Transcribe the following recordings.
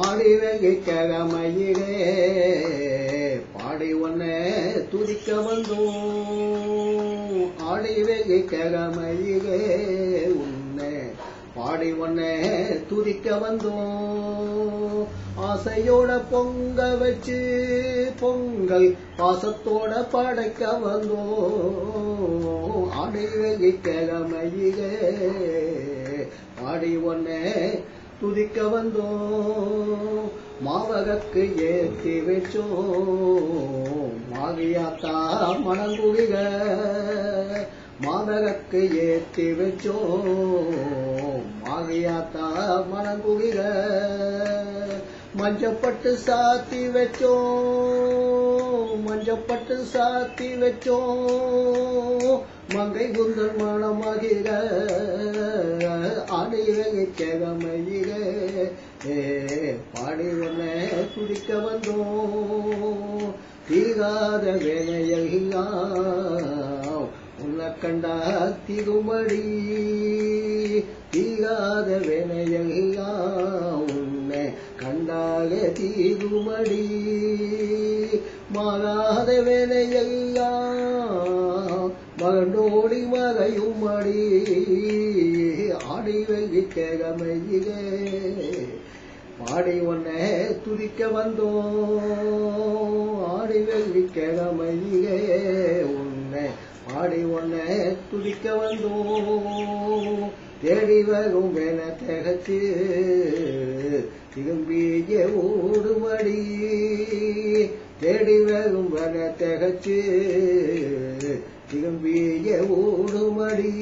ஆடிவகை கிழமையிலே பாடி ஒன்னே துதிக்க வந்தோம். ஆடிவகை கிழமையிலே உன்னை பாடி ஒன்னே துதிக்க வந்தோம். ஆசையோட பொங்க வச்சு பொங்கல் பாசத்தோட படைக்க வந்தோம். ஆடிவகை கிழமையிலே பாடி ஒன்னே துதிக்க வந்தோ மாவகக்கு ஏற்றி வச்சோ மாவியாத்தா மணங்குவிக மாவகக்கு ஏற்றி வச்சோ மாவியாத்தா மணங்குவிக மஞ்சப்பட்டு சாத்தி வச்சோ மஞ்சப்பட்டு சாத்தி வச்சோ மங்கை குந்தல் மணமாகிற கிழமையில பாடி ஒன்ன துடிக்க வந்தோம். தீராத வேலையெல்லாம் உன்னை கண்டா திருமடி. தீராத வேலையெல்லாம் உன்னை கண்டாக தீருமடி. மாறாத வேலையெல்லாம் மகனோடி மறையுமடி. ஆடி கேகமையிலே பாடி ஒன்னே துதிக்க வந்தோம். ஆடி வெள்ளி கேகமையிலே உன்னை பாடி ஒன்னே துதிக்க வந்தோம். தேடி வரும் என திகச்சு திரும்பிய ஓடுமடி தேடி வரும் என திகச்சு திரும்பிய ஓடுமடி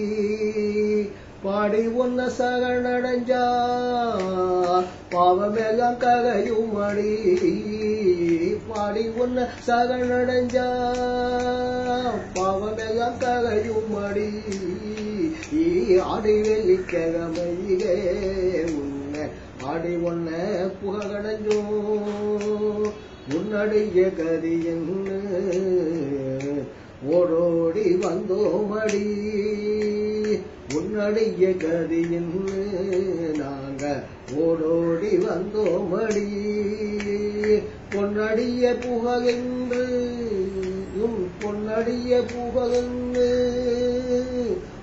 பாடி ஒன்ன சகனடைஞ்சா பாவமெல்லாம் ககையுமடி பாடி ஒன்ன சகனடைஞ்சா பாவமெல்லாம் ககையுமடி ஆடி வெள்ளிக்கிழமையிலே உன்னை ஆடி ஒன்ன புகழடைஞ்சோ. உன்னடைய கதி என்று ஓடோடி வந்தோமடி. உன்னடைய கதியின் நாங்க ஓடோடி வந்தோமடி. பொன்னடிய புகழென்று உம் பொன்னடிய புகழென்று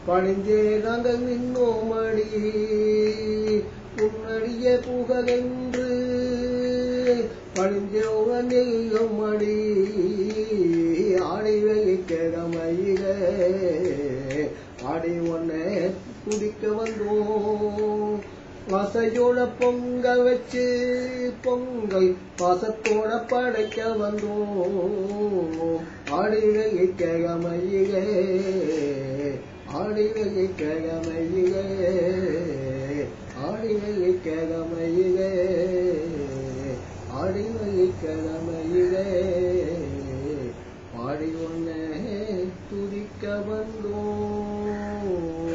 பணிந்தே நாங்கள் நின்னோமடி. பொன்னடிய புகழென்று பணிந்தோக நெல்லுமடி ஆடி வெள்ளிக்கிழமையில ஆடி ஒன்னே துதிக்க வந்தோம். வசையோட பொங்கல் வச்சு பொங்கல் பாசத்தோட படைக்க வந்தோம். ஆடிகையை கிழமையிலே ஆடிகையை கிழமையிலே ஆடிகையை கிழமையிலே ஆடிகையை கிழமையிலே. உன்னை துதிக்க வந்தோம்.